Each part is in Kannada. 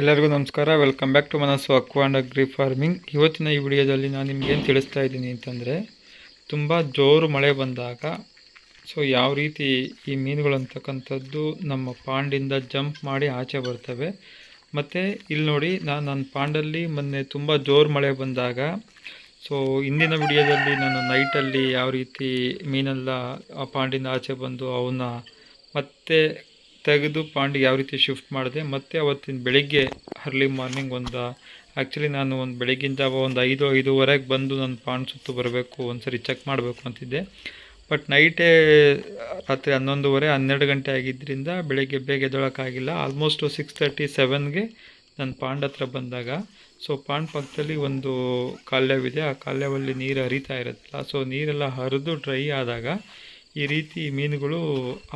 ಎಲ್ಲರಿಗೂ ನಮಸ್ಕಾರ. Welcome back to Manasu aqua and agri farming ಇವತ್ತಿನ ಈ ವಿಡಿಯೋದಲ್ಲಿ ನಾನು ನಿಮ್ಗೆ ಏನು ತಿಳಿಸ್ತಾ ಇದ್ದೀನಿ ಅಂತಂದರೆ, ತುಂಬ ಜೋರು ಮಳೆ ಬಂದಾಗ ಸೊ ಯಾವ ರೀತಿ ಈ ಮೀನುಗಳು ಅಂತಕ್ಕಂಥದ್ದು ನಮ್ಮ ಪಾಂಡಿಂದ ಜಂಪ್ ಮಾಡಿ ಆಚೆ ಬರ್ತವೆ. ಮತ್ತು ಇಲ್ಲಿ ನೋಡಿ, ನಾನು ನನ್ನ ಪಾಂಡಲ್ಲಿ ಮೊನ್ನೆ ತುಂಬ ಜೋರು ಮಳೆ ಬಂದಾಗ ಸೊ ಇಂದಿನ ವಿಡಿಯೋದಲ್ಲಿ ನಾನು ನೈಟಲ್ಲಿ ಯಾವ ರೀತಿ ಮೀನೆಲ್ಲ ಆ ಪಾಂಡಿಂದ ಆಚೆ ಬಂದು ಅವನ್ನ ಮತ್ತೆ ತೆಗೆದು ಪಾಂಡ್ ಯಾವ ರೀತಿ ಶಿಫ್ಟ್ ಮಾಡಿದೆ, ಮತ್ತು ಅವತ್ತಿನ ಬೆಳಿಗ್ಗೆ ಅರ್ಲಿ ಮಾರ್ನಿಂಗ್ ಒಂದು ಆ್ಯಕ್ಚುಲಿ ನಾನು ಒಂದು ಬೆಳಗಿನ ಜಾವ ಒಂದು ಐದು, ಐದೂವರೆಗೆ ಬಂದು ನನ್ನ ಪಾಂಡ್ ಸುತ್ತು ಬರಬೇಕು ಒಂದು ಸರಿ ಚೆಕ್ ಮಾಡಬೇಕು ಅಂತಿದ್ದೆ. ಬಟ್ ನೈಟೇ ರಾತ್ರಿ ಹನ್ನೊಂದುವರೆ, ಹನ್ನೆರಡು ಗಂಟೆ ಆಗಿದ್ದರಿಂದ ಬೆಳಗ್ಗೆ ಬೇಗ ಎದ್ದೊಳಕ್ಕಾಗಿಲ್ಲ ಆಲ್ಮೋಸ್ಟು ಸಿಕ್ಸ್ ತರ್ಟಿ ಸೆವೆನ್ಗೆ ನನ್ನ ಪಾಂಡ್ ಹತ್ರ ಬಂದಾಗ. ಸೊ ಪಾಂಡ್ ಪಕ್ಕದಲ್ಲಿ ಒಂದು ಕಾಲ್ಯವಿದೆ. ಆ ಕಾಲ್ಯವಲ್ಲಿ ನೀರು ಹರಿತಾ ಇರುತ್ತಲ್ಲ ಸೊ ನೀರೆಲ್ಲ ಹರಿದು ಡ್ರೈ ಆದಾಗ ಈ ರೀತಿ ಮೀನುಗಳು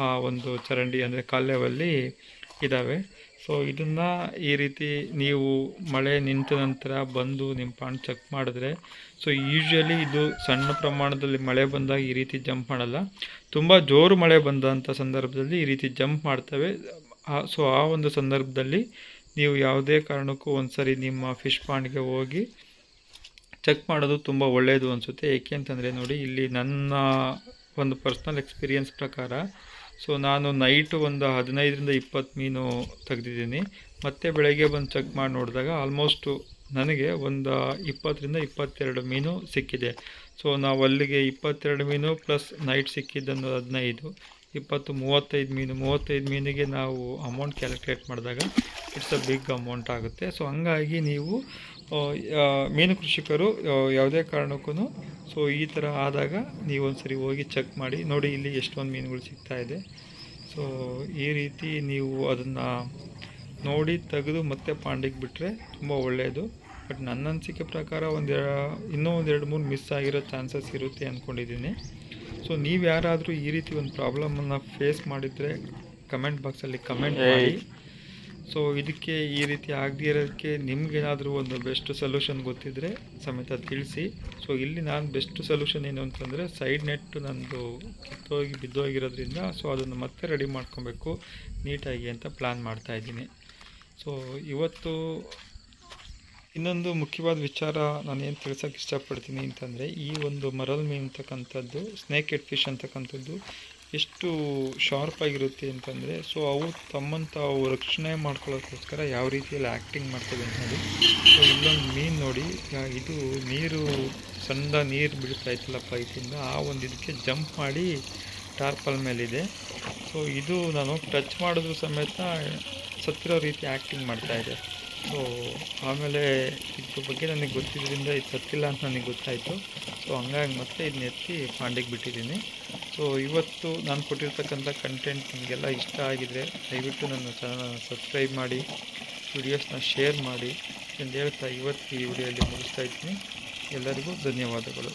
ಆ ಒಂದು ಚರಂಡಿ ಅಂದರೆ ಕಾಲ್ಯವಲ್ಲಿ ಇದ್ದಾವೆ ಸೊ ಇದನ್ನು ಈ ರೀತಿ ನೀವು ಮಳೆ ನಿಂತ ನಂತರ ಬಂದು ನಿಮ್ಮ ಪಾಂಡ್ ಚೆಕ್ ಮಾಡಿದ್ರೆ ಸೊ ಯೂಶ್ವಲಿ ಇದು ಸಣ್ಣ ಪ್ರಮಾಣದಲ್ಲಿ ಮಳೆ ಬಂದಾಗ ಈ ರೀತಿ ಜಂಪ್ ಮಾಡಲ್ಲ. ತುಂಬ ಜೋರು ಮಳೆ ಬಂದಂಥ ಸಂದರ್ಭದಲ್ಲಿ ಈ ರೀತಿ ಜಂಪ್ ಮಾಡ್ತವೆ. ಸೊ ಆ ಒಂದು ಸಂದರ್ಭದಲ್ಲಿ ನೀವು ಯಾವುದೇ ಕಾರಣಕ್ಕೂ ಒಂದು ಸರಿ ನಿಮ್ಮ ಫಿಶ್ ಪಾಂಡ್ಗೆ ಹೋಗಿ ಚೆಕ್ ಮಾಡೋದು ತುಂಬ ಒಳ್ಳೆಯದು ಅನಿಸುತ್ತೆ. ಏಕೆ ಅಂತಂದರೆ ನೋಡಿ, ಇಲ್ಲಿ ನನ್ನ ಒಂದು ಪರ್ಸ್ನಲ್ ಎಕ್ಸ್ಪೀರಿಯೆನ್ಸ್ ಪ್ರಕಾರ. ಸೊ ನಾನು ನೈಟು ಒಂದು ಹದಿನೈದರಿಂದ ಇಪ್ಪತ್ತು ಮೀನು ತೆಗೆದಿದ್ದೀನಿ. ಮತ್ತೆ ಬೆಳಗ್ಗೆ ಬಂದು ಚೆಕ್ ಮಾಡಿ ನೋಡಿದಾಗ ಆಲ್ಮೋಸ್ಟು ನನಗೆ ಒಂದು ಇಪ್ಪತ್ತರಿಂದ ಇಪ್ಪತ್ತೆರಡು ಮೀನು ಸಿಕ್ಕಿದೆ. ಸೊ ನಾವು ಅಲ್ಲಿಗೆ ಇಪ್ಪತ್ತೆರಡು ಮೀನು ಪ್ಲಸ್ ನೈಟ್ ಸಿಕ್ಕಿದ್ದನ್ನು ಹದಿನೈದು, ಇಪ್ಪತ್ತು ಮೂವತ್ತೈದು ಮೀನು, ಮೂವತ್ತೈದು ಮೀನಿಗೆ ನಾವು ಅಮೌಂಟ್ ಕ್ಯಾಲ್ಕುಲೇಟ್ ಮಾಡಿದಾಗ ಇಟ್ಸ್ ಅ ಬಿಗ್ ಅಮೌಂಟ್ ಆಗುತ್ತೆ. ಸೊ ಹಂಗಾಗಿ ನೀವು ಮೀನು ಕೃಷಿಕರು ಯಾವುದೇ ಕಾರಣಕ್ಕೂ ಸೊ ಈ ಥರ ಆದಾಗ ನೀವು ಒಂದ್ಸರಿ ಹೋಗಿ ಚೆಕ್ ಮಾಡಿ ನೋಡಿ ಇಲ್ಲಿ ಎಷ್ಟೊಂದು ಮೀನುಗಳು ಸಿಗ್ತಾ ಇದೆ. ಸೊ ಈ ರೀತಿ ನೀವು ಅದನ್ನು ನೋಡಿ ತೆಗೆದು ಮತ್ತೆ ಪಾಂಡಿಗೆ ಬಿಟ್ಟರೆ ತುಂಬ ಒಳ್ಳೆಯದು ಬಟ್ ನನ್ನ ಅನಿಸಿಕೆ ಪ್ರಕಾರ ಒಂದು ಇನ್ನೂ ಒಂದೆರಡು ಎರಡು ಮೂರು ಮಿಸ್ ಆಗಿರೋ ಚಾನ್ಸಸ್ ಇರುತ್ತೆ ಅಂದ್ಕೊಂಡಿದ್ದೀನಿ ಸೊ ನೀವು ಯಾರಾದರೂ ಈ ರೀತಿ ಒಂದು ಪ್ರಾಬ್ಲಮನ್ನು ಫೇಸ್ ಮಾಡಿದರೆ ಕಮೆಂಟ್ ಬಾಕ್ಸಲ್ಲಿ ಕಮೆಂಟ್ ಮಾಡಿ. ಸೊ ಇದಕ್ಕೆ ಈ ರೀತಿ ಆಗದೇ ಇರೋದಕ್ಕೆ ನಿಮ್ಗೇನಾದರೂ ಒಂದು ಬೆಸ್ಟ್ ಸೊಲ್ಯೂಷನ್ ಗೊತ್ತಿದ್ದರೆ ಸಮೇತ ತಿಳಿಸಿ. ಸೊ ಇಲ್ಲಿ ನಾನು ಬೆಸ್ಟ್ ಸೊಲ್ಯೂಷನ್ ಏನು ಅಂತಂದರೆ ಸೈಡ್ ನೆಟ್ ನಂದು ಕಿತ್ತೋಗಿ ಬಿದ್ದೋಗಿರೋದ್ರಿಂದ ಸೊ ಅದನ್ನು ಮತ್ತೆ ರೆಡಿ ಮಾಡ್ಕೊಬೇಕು, ನೀಟಾಗಿ ಅಂತ ಪ್ಲ್ಯಾನ್ ಮಾಡ್ತಾಯಿದ್ದೀನಿ ಸೊ ಇವತ್ತು ಇನ್ನೊಂದು ಮುಖ್ಯವಾದ ವಿಚಾರ ನಾನು ಏನು ತಿಳ್ಸೋಕೆ ಇಷ್ಟಪಡ್ತೀನಿ ಅಂತಂದರೆ ಈ ಒಂದು ಮರಲ್ ಮೀನು ಅಂತಕ್ಕಂಥದ್ದು ಸ್ನೇಕ್ ಎಡ್ ಫಿಶ್ ಅಂತಕ್ಕಂಥದ್ದು ಎಷ್ಟು ಶಾರ್ಪ್ ಆಗಿರುತ್ತೆ ಅಂತಂದರೆ ಸೊ ಅವು ತಮ್ಮನ್ನು ತಾವು ರಕ್ಷಣೆ ಮಾಡ್ಕೊಳ್ಳೋಕ್ಕೋಸ್ಕರ ಯಾವ ರೀತಿಯಲ್ಲಿ ಆ್ಯಕ್ಟಿಂಗ್ ಮಾಡ್ತದೆ ಅಂತ ನೋಡಿ ಸೊ ಇಲ್ಲೊಂದು ಮೀನು ನೋಡಿ ಇದು ನೀರು ಸಣ್ಣ ನೀರು ಬೀಳ್ತಾ ಇತ್ತಲ್ಲ ಪೈಪಿಂದ ಆ ಒಂದು ಇದಕ್ಕೆ ಜಂಪ್ ಮಾಡಿ ಟಾರ್ಪಲ್ ಮೇಲಿದೆ. ಸೊ ಇದು ನಾನು ಟಚ್ ಮಾಡಿದ್ರು ಸಮೇತ ಸತ್ತಿರೋ ರೀತಿ ಆ್ಯಕ್ಟಿಂಗ್ ಮಾಡ್ತಾಯಿದೆ ಸೊ ಆಮೇಲೆ ಇದ್ರ ಬಗ್ಗೆ ನನಗೆ ಗೊತ್ತಿದ್ದರಿಂದ ಇದು ಸತ್ತಿಲ್ಲ ಅಂತ ನನಗೆ ಗೊತ್ತಾಯಿತು. ಸೊ ಹಂಗಾಗಿ ಮತ್ತೆ ಇದನ್ನ ಎತ್ತಿ ಪಾಂಡಿಗೆ ಬಿಟ್ಟಿದ್ದೀನಿ. ಸೊ ಇವತ್ತು ನಾನು ಕೊಟ್ಟಿರ್ತಕ್ಕಂಥ ಕಂಟೆಂಟ್ ನಿಮಗೆಲ್ಲ ಇಷ್ಟ ಆಗಿದರೆ ದಯವಿಟ್ಟು ನನ್ನ ಚಾನಲನ್ನು ಸಬ್ಸ್ಕ್ರೈಬ್ ಮಾಡಿ ವಿಡಿಯೋಸ್ನ ಶೇರ್ ಮಾಡಿ. ಎಂದು ಹೇಳ್ತಾ ಇವತ್ತು ಈ ವಿಡಿಯೋಯಲ್ಲಿ ಮುಗಿಸ್ತಾ ಇದ್ದೀನಿ. ಎಲ್ಲರಿಗೂ ಧನ್ಯವಾದಗಳು.